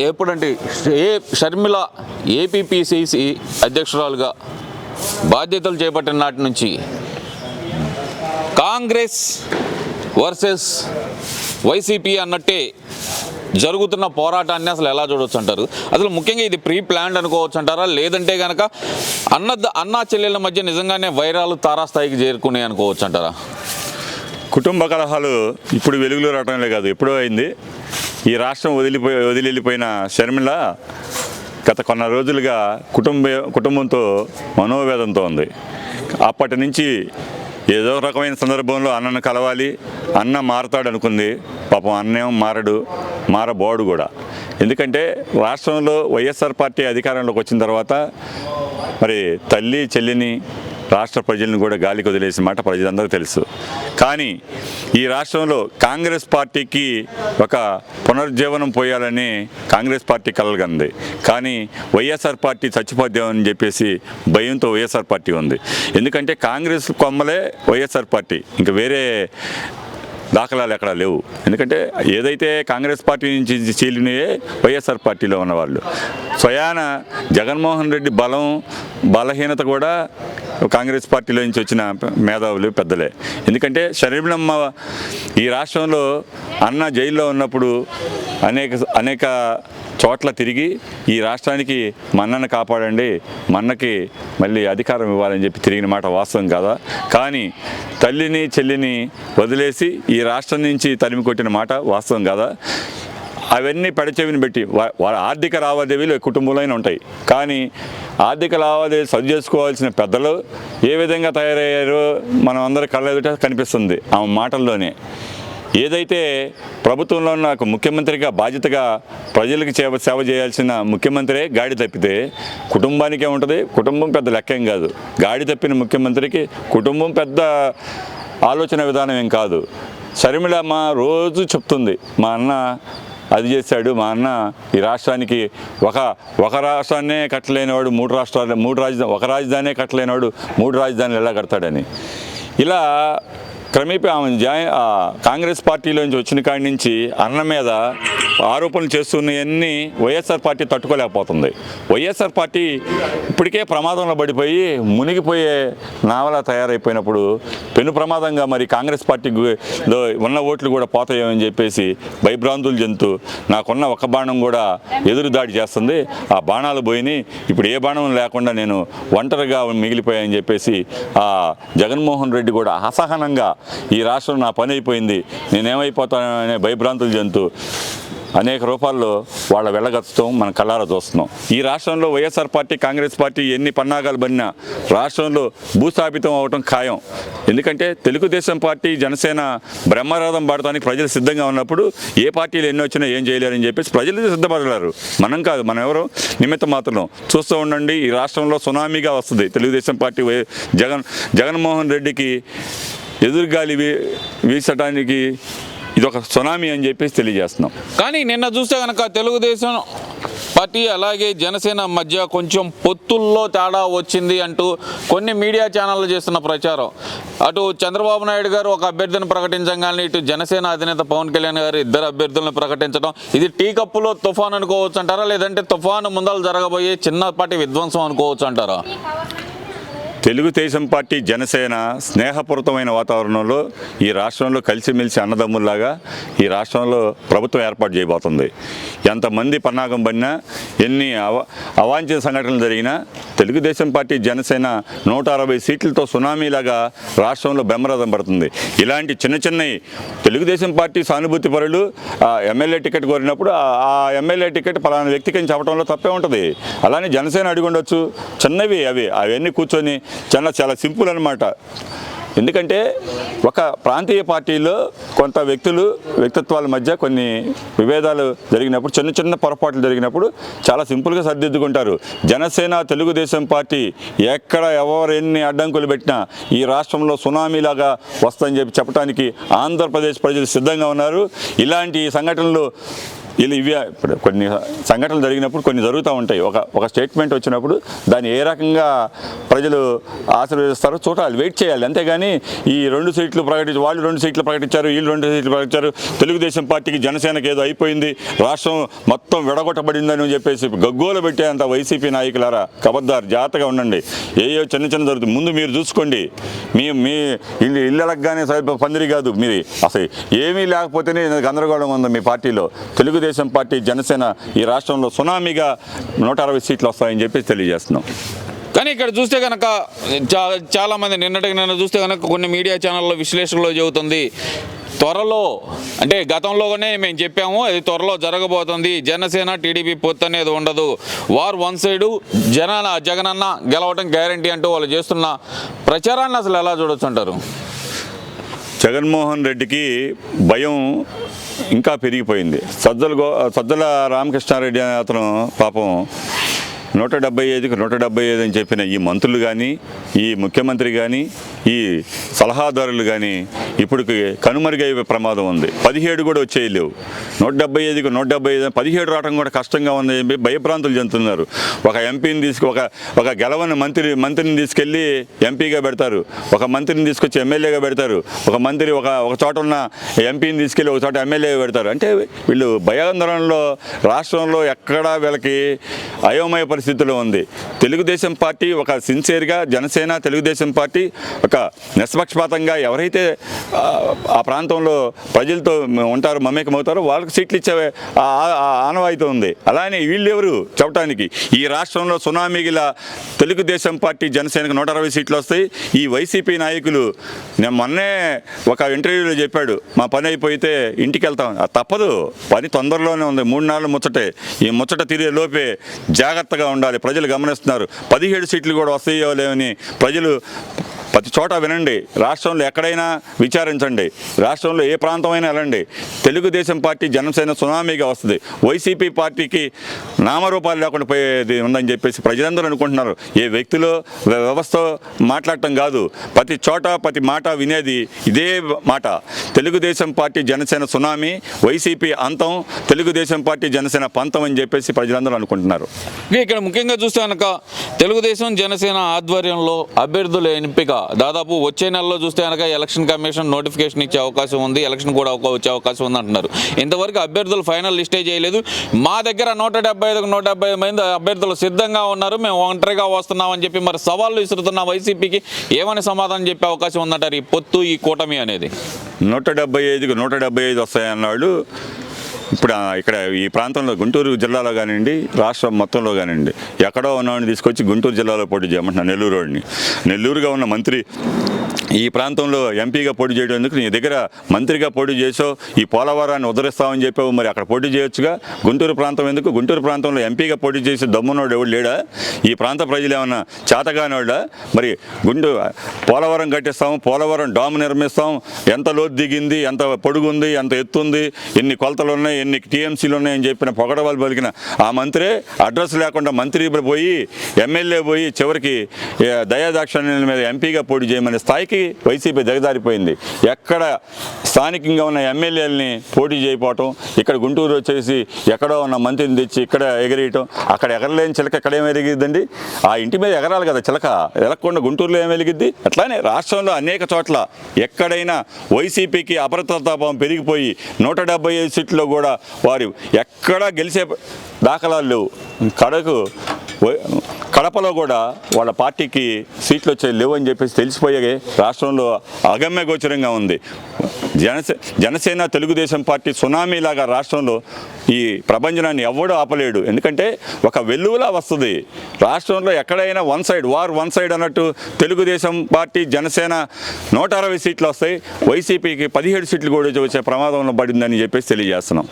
ఎప్పుడంటే ఏ షర్మిల ఏపీపీసీసీ అధ్యక్షురాలుగా బాధ్యతలు చేపట్టిన నాటి నుంచి కాంగ్రెస్ వర్సెస్ వైసీపీ అన్నట్టే జరుగుతున్న పోరాటాన్ని అసలు ఎలా చూడవచ్చు అంటారు? అసలు ముఖ్యంగా ఇది ప్రీ ప్లాన్డ్ అనుకోవచ్చు అంటారా లేదంటే కనుక అన్న అన్నా చెల్లెల మధ్య నిజంగానే వైరాలు తారాస్థాయికి చేరుకునే అనుకోవచ్చు అంటారా కుటుంబ కలహాలు ఇప్పుడు వెలుగులో రావటంలే కాదు ఎప్పుడో అయింది. ఈ రాష్ట్రం వదిలిపోయి వదిలి వెళ్ళిపోయిన షర్మిల గత కొన్న రోజులుగా కుటుంబ కుటుంబంతో మనోవేదంతో ఉంది. అప్పటి నుంచి ఏదో రకమైన సందర్భంలో అన్నను కలవాలి అన్న మారతాడు అనుకుంది పాపం అన్నేం మారడు మారబోడు కూడా. ఎందుకంటే రాష్ట్రంలో వైఎస్ఆర్ పార్టీ అధికారంలోకి వచ్చిన తర్వాత మరి తల్లి చెల్లిని రాష్ట్ర ప్రజలను కూడా గాలికి వదిలేసిన మాట ప్రజలందరికీ తెలుసు. కానీ ఈ రాష్ట్రంలో కాంగ్రెస్ పార్టీకి ఒక పునరుజ్జీవనం పోయాలని కాంగ్రెస్ పార్టీ కలగంది కానీ వైఎస్ఆర్ పార్టీ చచ్చిపోద్దామని చెప్పేసి భయంతో వైఎస్ఆర్ పార్టీ ఉంది. ఎందుకంటే కాంగ్రెస్ కొమ్మలే వైఎస్ఆర్ పార్టీ. ఇంకా వేరే దాఖలాలు ఎక్కడా లేవు. ఎందుకంటే ఏదైతే కాంగ్రెస్ పార్టీ నుంచి చీలినయే వైఎస్ఆర్ పార్టీలో ఉన్నవాళ్ళు. స్వయాన జగన్మోహన్ రెడ్డి బలం బలహీనత కూడా కాంగ్రెస్ పార్టీలో నుంచి వచ్చిన మేధావులు పెద్దలే. ఎందుకంటే షరీఫ్లమ్మ ఈ రాష్ట్రంలో అన్న జైల్లో ఉన్నప్పుడు అనేక అనేక చోట్ల తిరిగి ఈ రాష్ట్రానికి మన్నను కాపాడండి మన్నకి మళ్ళీ అధికారం ఇవ్వాలని చెప్పి తిరిగిన మాట వాస్తవం కాదా? కానీ తల్లిని చెల్లిని వదిలేసి ఈ రాష్ట్రం నుంచి తరిమి కొట్టిన మాట వాస్తవం కాదా? అవన్నీ పెడచెవిని పెట్టి వా- వాళ్ళ ఆర్థిక లావాదేవీలు కుటుంబంలోనే ఉంటాయి. కానీ ఆర్థిక లావాదేవీలు సరి చేసుకోవాల్సిన పెద్దలు ఏ విధంగా తయారయ్యారో మనం అందరి కళ్ళ ఎదుట కనిపిస్తుంది ఆ మాటల్లోనే. ఏదైతే ప్రభుత్వంలో నాకు ముఖ్యమంత్రిగా బాధ్యతగా ప్రజలకు సేవ సేవ చేయాల్సిన ముఖ్యమంత్రే గాడి తప్పితే కుటుంబానికే ఉంటుంది కుటుంబం పెద్ద లెక్కేం కాదు. గాడి తప్పిన ముఖ్యమంత్రికి కుటుంబం పెద్ద ఆలోచన విధానం ఏం కాదు. షర్మిలమ్మ రోజు చెప్తుంది మా అన్న అది చేశాడు మా అన్న ఈ రాష్ట్రానికి ఒక ఒక రాష్ట్రాన్నే కట్టలేనివాడు మూడు రాష్ట్రాలు మూడు రాజధాని ఒక రాజధానే కట్టలేనివాడు మూడు రాజధానులు ఎలా కడతాడని. ఇలా క్రమేపీ ఆమె జాయిన్ ఆ కాంగ్రెస్ పార్టీలోంచి వచ్చిన కాడి నుంచి అన్న మీద ఆరోపణలు చేస్తున్నవన్నీ వైఎస్ఆర్ పార్టీ తట్టుకోలేకపోతుంది. వైఎస్ఆర్ పార్టీ ఇప్పటికే ప్రమాదంలో పడిపోయి మునిగిపోయే నావలా తయారైపోయినప్పుడు పెను ప్రమాదంగా మరి కాంగ్రెస్ పార్టీకి ఉన్న ఓట్లు కూడా పోతాయేమని చెప్పేసి భయభ్రాంతులు చెందుతూ నాకున్న ఒక బాణం కూడా ఎదురు దాడి చేస్తుంది. ఆ బాణాలు పోయినాయి ఇప్పుడు ఏ బాణం లేకుండా నేను ఒంటరిగా మిగిలిపోయాయని చెప్పేసి ఆ జగన్మోహన్ రెడ్డి కూడా అసహనంగా ఈ రాష్ట్రం నా పని అయిపోయింది నేనేమైపోతాననే భయభ్రాంతులు చెందుతూ అనేక రూపాల్లో వాళ్ళ వెళ్ళగచ్చడం మన కళ్ళారా చూస్తున్నాం. ఈ రాష్ట్రంలో వైఎస్ఆర్ పార్టీ కాంగ్రెస్ పార్టీ ఎన్ని పన్నాగాలు పడినా రాష్ట్రంలో భూస్థాపితం అవటం ఖాయం. ఎందుకంటే తెలుగుదేశం పార్టీ జనసేన బ్రహ్మరథం పాడటానికి ప్రజలు సిద్ధంగా ఉన్నప్పుడు ఏ పార్టీలు ఎన్ని వచ్చినా ఏం చేయలేరని చెప్పేసి ప్రజలు సిద్ధపడలేరు. మనం కాదు మనం ఎవరు? నిమిత్తం మాత్రం చూస్తూ ఉండండి ఈ రాష్ట్రంలో సునామీగా వస్తుంది. తెలుగుదేశం పార్టీ జగన్ జగన్మోహన్ రెడ్డికి ఎదురుగాలి వీ వీసటానికి ఇది ఒక సునామీ అని చెప్పేసి తెలియజేస్తున్నాం. కానీ నిన్న చూస్తే కనుక తెలుగుదేశం పార్టీ అలాగే జనసేన మధ్య కొంచెం పొత్తుల్లో తేడా వచ్చింది అంటూ కొన్ని మీడియా ఛానళ్ళు చేస్తున్న ప్రచారం. అటు చంద్రబాబు నాయుడు గారు ఒక అభ్యర్థిని ప్రకటించగానే ఇటు జనసేన అధినేత పవన్ కళ్యాణ్ గారు ఇద్దరు అభ్యర్థులను ప్రకటించడం. ఇది టీ కప్పులో తుఫాన్ అనుకోవచ్చు అంటారా? లేదంటే తుఫాను ముందలు జరగబోయే చిన్నపాటి విధ్వంసం అనుకోవచ్చు అంటారా? తెలుగుదేశం పార్టీ జనసేన స్నేహపూరితమైన వాతావరణంలో ఈ రాష్ట్రంలో కలిసిమెలిసి అన్నదమ్ముల్లాగా ఈ రాష్ట్రంలో ప్రభుత్వం ఏర్పాటు చేయబోతుంది. ఎంతమంది పన్నాగం పడినా ఎన్ని అవ అవాంఛిత సంఘటనలు జరిగినా తెలుగుదేశం పార్టీ జనసేన నూట అరవై సీట్లతో సునామీలాగా రాష్ట్రంలో బెమ్మరథం పడుతుంది. ఇలాంటి చిన్న చిన్నవి తెలుగుదేశం పార్టీ సానుభూతి పరులు ఆ ఎమ్మెల్యే టికెట్ కోరినప్పుడు ఆ- ఎమ్మెల్యే టికెట్ పలానా వ్యక్తికి చెప్పడంలో తప్పే ఉంటుంది. అలానే జనసేన అడిగి ఉండొచ్చు చిన్నవి అవి అవన్నీ కూర్చొని చాలా చాలా సింపుల్ అనమాట ఎందుకంటే ఒక ప్రాంతీయ పార్టీలో కొంత వ్యక్తులు వ్యక్తిత్వాల మధ్య కొన్ని విభేదాలు జరిగినప్పుడు చిన్న చిన్న పొరపాట్లు జరిగినప్పుడు చాలా సింపుల్గా సర్దిద్దుకుంటారు. జనసేన తెలుగుదేశం పార్టీ ఎక్కడ ఎవరు ఎన్ని అడ్డంకులు పెట్టినా ఈ రాష్ట్రంలో సునామీలాగా వస్తుందని చెప్పి చెప్పడానికి ఆంధ్రప్రదేశ్ ప్రజలు సిద్ధంగా ఉన్నారు. ఇలాంటి సంఘటనలు వీళ్ళు ఇవి ఇప్పుడు కొన్ని సంఘటనలు జరిగినప్పుడు కొన్ని జరుగుతూ ఉంటాయి. ఒక ఒక స్టేట్మెంట్ వచ్చినప్పుడు దాన్ని ఏ రకంగా ప్రజలు ఆశీర్వదిస్తారో చూడాలి వెయిట్ చేయాలి. అంతేగాని ఈ రెండు సీట్లు ప్రకటించి వాళ్ళు రెండు సీట్లు ప్రకటించారు వీళ్ళు రెండు సీట్లు ప్రకటించారు తెలుగుదేశం పార్టీకి జనసేనకి ఏదో అయిపోయింది రాష్ట్రం మొత్తం విడగొట్టబడిందని చెప్పేసి గగ్గోలు పెట్టేంత వైసీపీ నాయకులారా కబద్దారు జాగ్రత్తగా ఉండండి. ఏయో చిన్న చిన్న జరుగుతుంది. ముందు మీరు చూసుకోండి. మీ మీ ఇల్లు కానీ పందిరి కాదు. మీరు అసలు ఏమీ లేకపోతేనే గందరగోళం ఉంది మీ పార్టీలో. తెలుగుదేశం పార్టీ జనసేన ఈ రాష్ట్రంలో సునామీగా నూట అరవై సీట్లు వస్తాయని చెప్పేసి తెలియజేస్తున్నాం. కానీ ఇక్కడ చూస్తే కనుక చా చాలా మంది నిన్నటికి నిన్న చూస్తే కనుక కొన్ని మీడియా ఛానల్లో విశ్లేషణలో చెబుతుంది. త్వరలో అంటే గతంలోనే మేము చెప్పాము అది త్వరలో జరగబోతుంది. జనసేన టీడీపీ పొత్తు అనేది ఉండదు. వార్ వన్ సైడు జన జగనన్న గెలవడం గ్యారంటీ అంటూ వాళ్ళు చేస్తున్న ప్రచారాన్ని అసలు ఎలా చూడొచ్చు అంటారు? జగన్మోహన్ రెడ్డికి భయం ఇంకా పెరిగిపోయింది. సజ్జల గో సజ్జల రామకృష్ణారెడ్డి అనే అతను పాపం నూట డెబ్బై ఐదుకి నూట డెబ్బై ఐదు అని చెప్పిన ఈ మంత్రులు కానీ ఈ ముఖ్యమంత్రి కానీ ఈ సలహాదారులు కానీ ఇప్పటికి కనుమరుగయ్యే ప్రమాదం ఉంది. పదిహేడు కూడా వచ్చేవి లేవు. నూట డెబ్బై ఐదుకి నూట డెబ్బై ఐదు పదిహేడు రావడం కూడా కష్టంగా ఉంది చెప్పి భయభ్రాంతులు చెందుతున్నారు. ఒక ఎంపీని తీసుకు ఒక ఒక గెలవని మంత్రి మంత్రిని తీసుకెళ్ళి ఎంపీగా పెడతారు. ఒక మంత్రిని తీసుకొచ్చి ఎమ్మెల్యేగా పెడతారు. ఒక మంత్రి ఒక ఒక చోట ఉన్న ఎంపీని తీసుకెళ్ళి ఒక చోట ఎమ్మెల్యేగా పెడతారు. అంటే వీళ్ళు భయాందోళనలో రాష్ట్రంలో ఎక్కడా వీళ్ళకి అయోమయ పరిస్థితిలో ఉంది. తెలుగుదేశం పార్టీ ఒక సిన్సియర్గా జనసేన తెలుగుదేశం పార్టీ ఒక నిష్పక్షపాతంగా ఎవరైతే ఆ, ప్రాంతంలో ప్రజలతో ఉంటారో మమేకమవుతారో వాళ్ళకి సీట్లు ఇచ్చే ఆ- ఆనవాయితీ ఉంది. అలానే వీళ్ళెవరు చెప్పడానికి ఈ రాష్ట్రంలో సునామీగిలా తెలుగుదేశం పార్టీ జనసేనకు నూట అరవై సీట్లు వస్తాయి. ఈ వైసీపీ నాయకులు నేను మొన్నే ఒక ఇంటర్వ్యూలో చెప్పాడు మా పని అయిపోతే ఇంటికి వెళ్తాం అది తప్పదు. పని తొందరలోనే ఉంది. మూడు నాలుగు ముచ్చటే. ఈ ముచ్చట తీరే లోపే జాగ్రత్తగా ఉండాలి. ప్రజలు గమనిస్తున్నారు. పదిహేడు సీట్లు కూడా వస్తాయో లేవని ప్రజలు ప్రతి చోట వినండి. రాష్ట్రంలో ఎక్కడైనా విచారించండి. రాష్ట్రంలో ఏ ప్రాంతమైనా వెళ్ళండి. తెలుగుదేశం పార్టీ జనసేన సునామీగా వస్తుంది. వైసీపీ పార్టీకి నామరూపాలు లేకుండా పోయేది ఉందని చెప్పేసి ప్రజలందరూ అనుకుంటున్నారు. ఏ వ్యక్తిలో వ్యవస్థ మాట్లాడటం కాదు. ప్రతి చోట ప్రతి మాట వినేది ఇదే మాట. Telugu Desam party Janasena tsunami YCP అంతం తెలుగుదేశం పార్టీ జనసేన పంతం అని చెప్పేసి ప్రజలందరూ అనుకుంటున్నారు. ఇక్కడ ముఖ్యంగా చూస్తే కనుక తెలుగుదేశం జనసేన ఆధ్వర్యంలో అభ్యర్థుల ఎంపిక దాదాపు వచ్చే నెలలో చూస్తే కనుక ఎలక్షన్ కమిషన్ నోటిఫికేషన్ ఇచ్చే అవకాశం ఉంది ఎలక్షన్ కూడా ఒక- వచ్చే అవకాశం ఉంది అంటున్నారు. ఇంతవరకు అభ్యర్థులు ఫైనల్ లిస్టే చేయలేదు. మా దగ్గర నూట డెబ్బై ఐదుకు నూట డెబ్బై ఐదు మంది అభ్యర్థులు సిద్ధంగా ఉన్నారు. మేము ఒంటరిగా వస్తున్నామని చెప్పి మరి సవాళ్ళు విసురుతున్న వైసీపీకి ఏమని సమాధానం చెప్పే అవకాశం ఉందంటారు ఈ పొత్తు ఈ కూటమి అనేది? నూట డెబ్బై ఐదుకు నూట డెబ్బై ఐదు వస్తాయన్నాడు ఇప్పుడు ఇక్కడ ఈ ప్రాంతంలో గుంటూరు జిల్లాలో కానివ్వండి రాష్ట్రం మొత్తంలో కానివ్వండి ఎక్కడో ఉన్నవాడిని తీసుకొచ్చి గుంటూరు జిల్లాలో పోటీ చేయమంటున్నా నెల్లూరు వాడిని. నెల్లూరుగా ఉన్న మంత్రి ఈ ప్రాంతంలో ఎంపీగా పోటీ చేయడం ఎందుకు నీ దగ్గర మంత్రిగా పోటీ చేసావు. ఈ పోలవరాన్ని ఉద్ధరిస్తామని చెప్పావు. మరి అక్కడ పోటీ చేయొచ్చుగా? గుంటూరు ప్రాంతం ఎందుకు? గుంటూరు ప్రాంతంలో ఎంపీగా పోటీ చేసి దమ్మునోడు ఎవడు లేడా? ఈ ప్రాంత ప్రజలు ఏమన్నా చేతగానోడా మరి గుంటూరు పోలవరం కట్టిస్తాము పోలవరం డామ్ నిర్మిస్తాం. ఎంత లోతు దిగింది ఎంత పొడుగుంది ఎంత ఎత్తుంది ఎన్ని కొలతలు ఉన్నాయి ఎన్ని టీఎంసీలు ఉన్నాయని చెప్పిన పొగడవాళ్ళు పలికిన ఆ మంత్రే అడ్రస్ లేకుండా మంత్రి పోయి ఎమ్మెల్యే పోయి చివరికి ఏ, దయాదాక్షిణ్యాల మీద ఎంపీగా పోటీ చేయమనే స్థాయికి వైసీపీ దిగజారిపోయింది. ఎక్కడ స్థానికంగా ఉన్న ఎమ్మెల్యేలని పోటీ చేయపోవటం ఇక్కడ గుంటూరు వచ్చేసి ఎక్కడో ఉన్న మంత్రిని తెచ్చి ఇక్కడ ఎగరేయటం అక్కడ ఎగరలేని చిలక ఎక్కడ ఏం ఎరిగిద్దండి ఆ ఇంటి మీద ఎగరాలి కదా చిలక. ఎలగకుండా గుంటూరులో ఏం వెలిగిద్ది అట్లానే రాష్ట్రంలో అనేక చోట్ల ఎక్కడైనా వైసీపీకి అప్రతాపం పెరిగిపోయి నూట డెబ్బై ఐదు సీట్లో కూడా వారు ఎక్కడా గెలిచే దాఖలాలు కడకు కడపలో కూడా వాళ్ళ పార్టీకి సీట్లు వచ్చే లేవు అని చెప్పేసి తెలిసిపోయే రాష్ట్రంలో అగమ్య గోచరంగా ఉంది. జనసే జనసేన తెలుగుదేశం పార్టీ సునామీలాగా రాష్ట్రంలో ఈ ప్రపంచనాన్ని ఎవడూ ఆపలేడు. ఎందుకంటే ఒక వెల్లువలా వస్తుంది. రాష్ట్రంలో ఎక్కడైనా one side war one side అన్నట్టు తెలుగుదేశం పార్టీ జనసేన నూట అరవై సీట్లు వస్తాయి. వైసీపీకి పదిహేడు సీట్లు కూడా వచ్చే ప్రమాదంలో పడిందని చెప్పేసి తెలియజేస్తున్నాం.